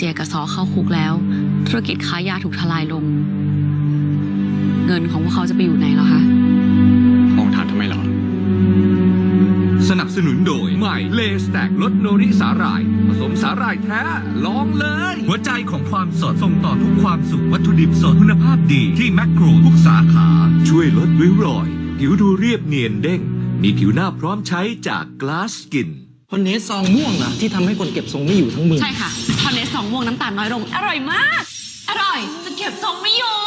เสียกับซอเข้าคุกแล้ว ธุรกิจค้ายาถูกทลายลง เงินของพวกเขาจะไปอยู่ไหนเหรอคะมองถามทำไมเหรอ สนับสนุนโดย ใหม่เลสแตกรสโนริสาหร่าย ผสมสาหร่ายแท้ลองเลย หัวใจของความสดส่งต่อทุกความสุขวัตถุดิบสดคุณภาพดีที่แมคโครทุกสาขา ช่วยลดริ้วรอย ผิวดูเรียบเนียนเด้ง มีผิวหน้าพร้อมใช้จากกลาสกินคนนี้ซองม่วงอะที่ทำให้คนเก็บทรงไม่อยู่ทั้งเมืองใช่ค่ะท อนเนสสองม่วงน้ำตาลน้อยลง อร่อยมาก อร่อยจนเก็บทรงไม่อยู่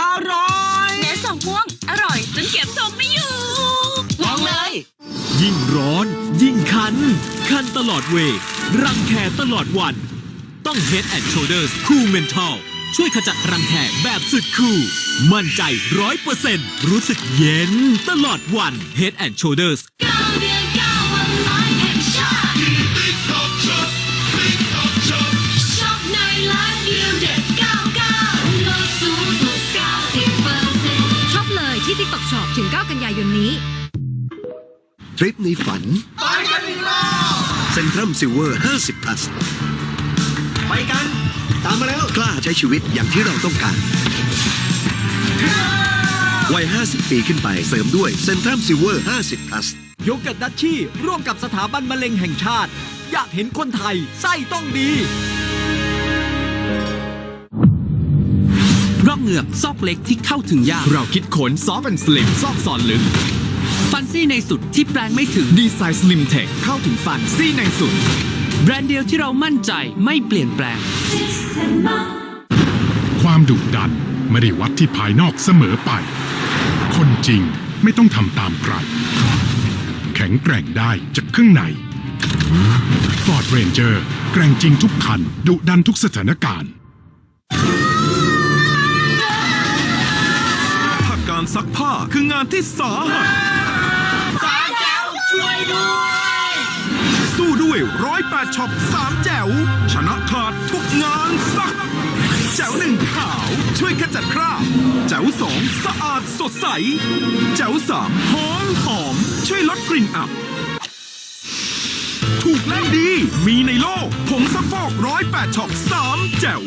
อร่อยเนสสองม่วง อร่อยจนเก็บทรงไม่อยู่ ลองเลย ยิ่งร้อน ยิ่งคัน คันตลอดเวย์รังแคตลอดวัน ต้อง Head and Shoulders Cool Mental ช่วยขจัดรังแคแบบสุดคู่ มั่นใจร้อยเปอร์เซ็นต์รู้สึกเย็นตลอดวัน Head and Shoulders ทริปในฝันไปกันอีกรอบเซ็นทรัมซิลเวอร์ 50 plus ไปกัน ตามมาแล้ว กล้าใช้ชีวิตอย่างที่เราต้องการ วัย 50 ปีขึ้นไปเสริมด้วยเซ็นทรัมซิลเวอร์ 50 plus โยเกิร์ตดัชชี่ร่วมกับสถาบันมะเร็งแห่งชาติ อยากเห็นคนไทย ไส้ต้องดีร่องเหงือกซอกเล็กที่เข้าถึงยาก เราคิดขนซอฟต์แอนด์สลิมซอกซอนลึก ฟันซี่ในสุดที่แปลงไม่ถึง ดีไซน์สลิมเทคเข้าถึงฟันซี่ในสุด แบรนด์เดียวที่เรามั่นใจไม่เปลี่ยนแปลง ความดุดันไม่ได้วัดที่ภายนอกเสมอไป คนจริงไม่ต้องทำตามใคร แข็งแกร่งได้จากข้างใน Ford Ranger แกร่งจริงทุกคัน ดุดันทุกสถานการณ์ถ้าการซักผ้าคืองานที่สาหัส สู้ด้วยร้อยแปดช็อปสามแจ๋ว ชนะขาดทุกงานซัก แจ๋วหนึ่งขาว ช่วยขจัดคราบ แจ๋วสองสะอาดสดใส แจ๋วสามหอมหอม ช่วยลดกลิ่นอับ ถูกและดี มีในโลกผงซักฟอกร้อยแปดช็อปสามแจ๋ว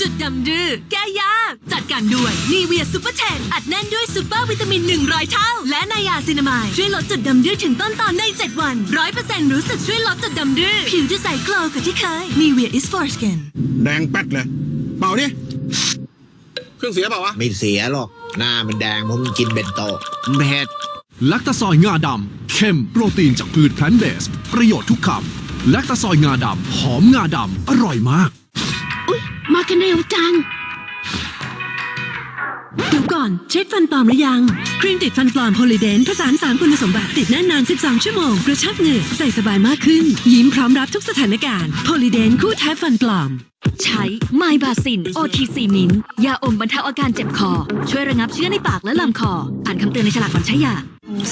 จุดดำดื้อแก้ยาก จัดการด้วยนีเวียซูเปอร์เทนอัดแน่นด้วยซูเปอร์วิตามิน 100 เท่า และนายาซินามายช่วยลดจุดดำดื้อถึงต้นตอนใน 7 วัน 100%รู้สึกช่วยลดจุดดำดื้อผิวจะใสโกลว์กว่าที่เคยนีเวีย is for skin แดงแป๊ดเลย เปล่าดิเครื่องเสียเปล่าวะ ไม่เสียหรอก หน้ามันแดงเพราะมันกินเบนโตเผ็ดลักตาซอยงาดำเข้มโปรตีนจากพืชแพลนเบส ประโยชน์ทุกคำลักตาซอยงาดำหอมงาดำอร่อยมากมากัน เร็วจัง เดี๋ยวก่อน เช็คฟันปลอมหรือยัง ครีมติดฟันปลอมโพลีเดนผสานสามคุณสมบัติติดแน่นนาน 12 ชั่วโมง กระชับเหงือกใส่สบายมากขึ้น ยิ้มพร้อมรับทุกสถานการณ์โพลีเดนคู่แท้ฟันปลอม ใช้ไมบาซิน OTC มินยาอมบรรเทาอาการเจ็บคอ ช่วยระงับเชื้อในปากและลำคอ อ่านคำเตือนในฉลากก่อนใช้ยา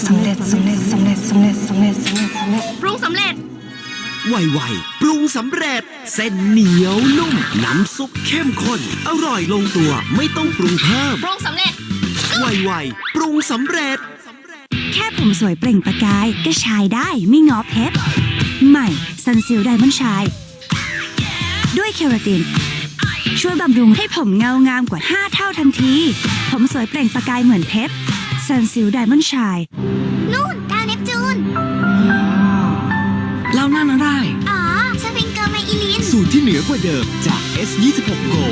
สำเร็จสำเร็จสำเร็จสำเร็จสำเร็จสำเร็จสำเร็จปรุงสำเร็จ ไวๆปรุงสำเร็จ เส้นเหนียวนุ่ม น้ำซุปเข้มข้น อร่อยลงตัวไม่ต้องปรุงเพิ่ม ปรุงสำเร็จ ไวๆปรุงสำเร็จ แค่ผมสวยเปล่งประกายก็ชายได้ไม่งอเพชรใหม่ซันซิลไดมอนชาย ด้วยเคราติน ช่วยบำรุงให้ผมเงางามกว่า 5 เท่าทันที ผมสวยเปล่งประกายเหมือนเพชรซันซิลไดมอนชายนู่น ที่เหนือกว่าเดิมจาก S26 Go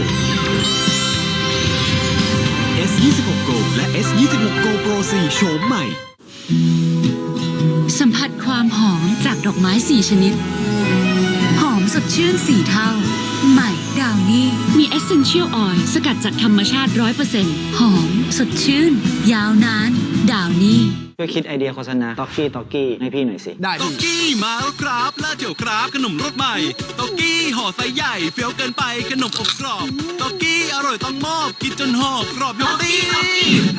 S26 Go และ S26 Go Pro 4โฉมใหม่ สัมผัสความหอมจากดอกไม้สี่ชนิด หอมสดชื่นสี่เท่า ใหม่ดาวนี่มี Essential Oil สกัดจากธรรมชาติ 100%หอมสดชื่น ยาวนาน ดาวนี่ช่วยคิดไอเดียโฆษณาต็อกกี้ต็อกกี้ให้พี่หน่อยสิ ได้ตอกกี้มาแล้วครับล่าเจียวครับขนมรสใหม่ตอกกี้ห่อไซส์ใหญ่เฟี้ยวเกินไปขนมอบกรอบตอกกี้อร่อยต้องมอบกินจนหอบกรอบยกตี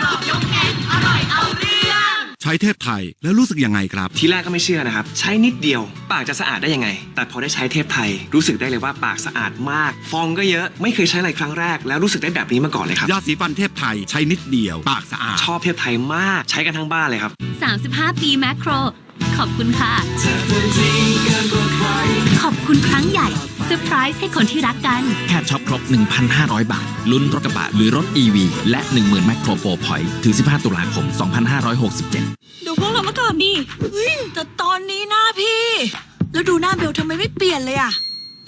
กรอบยกแกงอร่อยเอาเรื่องใช้เทพไทยแล้วรู้สึกยังไงครับ ทีแรกก็ไม่เชื่อนะครับ ใช้นิดเดียว ปากจะสะอาดได้ยังไง แต่พอได้ใช้เทพไทย รู้สึกได้เลยว่าปากสะอาดมาก ฟองก็เยอะไม่เคยใช้อะไรครั้งแรก แล้วรู้สึกได้แบบนี้มาก่อนเลยครับยาสีฟันเทพไทยใช้นิดเดียว ปากสะอาดชอบเทพไทยมากใช้กันทั้งบ้านเลยครับ 35 ปีแมคโคร ขอบคุณค่ะ ขอบคุณครั้งใหญ่เซอร์ไพรส์ให้คนที่รักกัน แค่ช็อปครบ 1,500 บาท ลุ้นรถกระบะหรือรถ EV และ 10,000แมคโครโปรพอยต์ถึง 15 ตุลาคม 2567 ดูพวกเรามาก่อนดิแต่ตอนนี้หน้าพี่ แล้วดูหน้าเบลทำไมไม่เปลี่ยนเลยอะ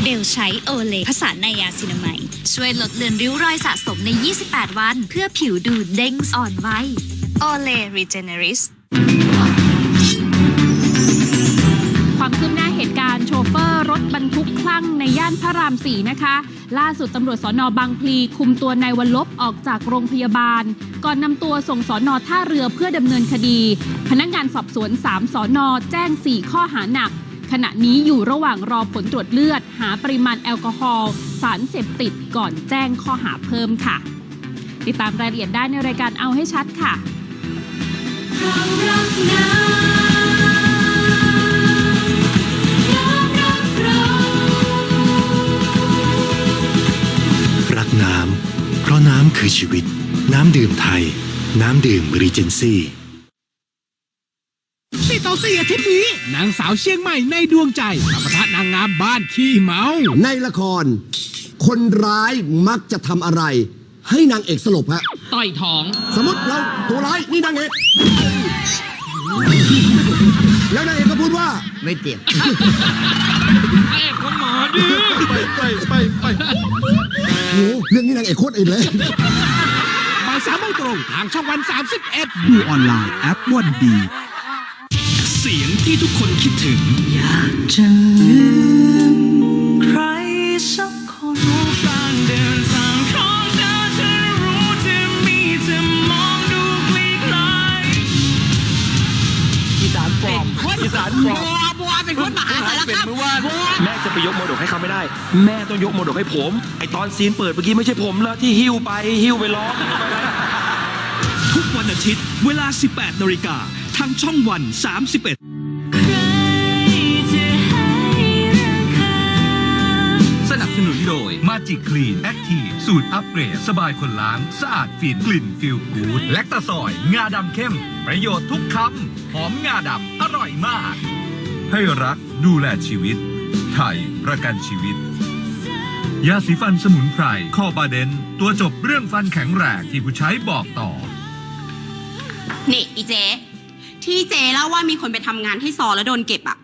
เบลใช้โอเลผสานไนยาซินาไมด์ช่วยลดเลือนริ้วรอยสะสมใน 28 วัน เพื่อผิวดูเด้งอ่อนวัยโอเลรีเจเนริส บรรทุกคลั่งในย่านพระรามสี่นะคะ ล่าสุดตำรวจสอนอบางพลีคุมตัวนายวันลบออกจากโรงพยาบาล ก่อนนำตัวส่งสอนอท่าเรือเพื่อดำเนินคดี พนักงานสอบสวน 3สอนอแจ้ง 4 ข้อหาหนัก ขณะนี้อยู่ระหว่างรอผลตรวจเลือด หาปริมาณแอลกอฮอล์สารเสพติดก่อนแจ้งข้อหาเพิ่มค่ะ ติดตามรายละเอียดได้ในรายการเอาให้ชัดค่ะ คือชีวิต น้ำดื่มไทย น้ำดื่มรีเจนซี่สี่ต่อสี่อาทิตย์นี้ นางสาวเชียงใหม่ในดวงใจกับปะทะนางงามบ้านขี้เมา ในละคร คนร้ายมักจะทำอะไร ให้นางเอกสลบฮะ ต่อยท้อง สมมติเราตัวร้ายนี่นางเอก แล้วนางเอกก็พูดว่า ไม่เจ็บ แอบของหมอดิไปไปไปไปโอ้ เรื่องนี้นางเอกโคตรอื่นเลย บ่ายสามโมงตรงทางช่องวัน 31 ดูออนไลน์แอปวันดี เสียงที่ทุกคนคิดถึง จะลืม ยกมรดกให้เขาไม่ได้ แม่ต้องยกมรดกให้ผม ไอตอนซีนเปิดเมื่อกี้ไม่ใช่ผมแล้วที่หิ้วไปหิ้วไปร้องทุกวันอาทิตย์ เวลา 18นาฬิกาทางช่องวัน 31สนับสนุนโดย Magic Clean Active สูตรอัปเกรด สบายคนล้าง สะอาดฝิ่นกลิ่นฟิลกูดแลคตาซอย งาดำเข้ม ประโยชน์ทุกคำหอมงาดำ อร่อยมาก ให้รักดูแลชีวิต ไทยประกันชีวิต ยาสีฟันสมุนไพรคอบาเดน ตัวจบเรื่องฟันแข็งแรงที่ผู้ใช้บอกต่อ นี่อีเจ ที่เจเล่าว่ามีคนไปทำงานที่ซอแล้วโดนเก็บอะ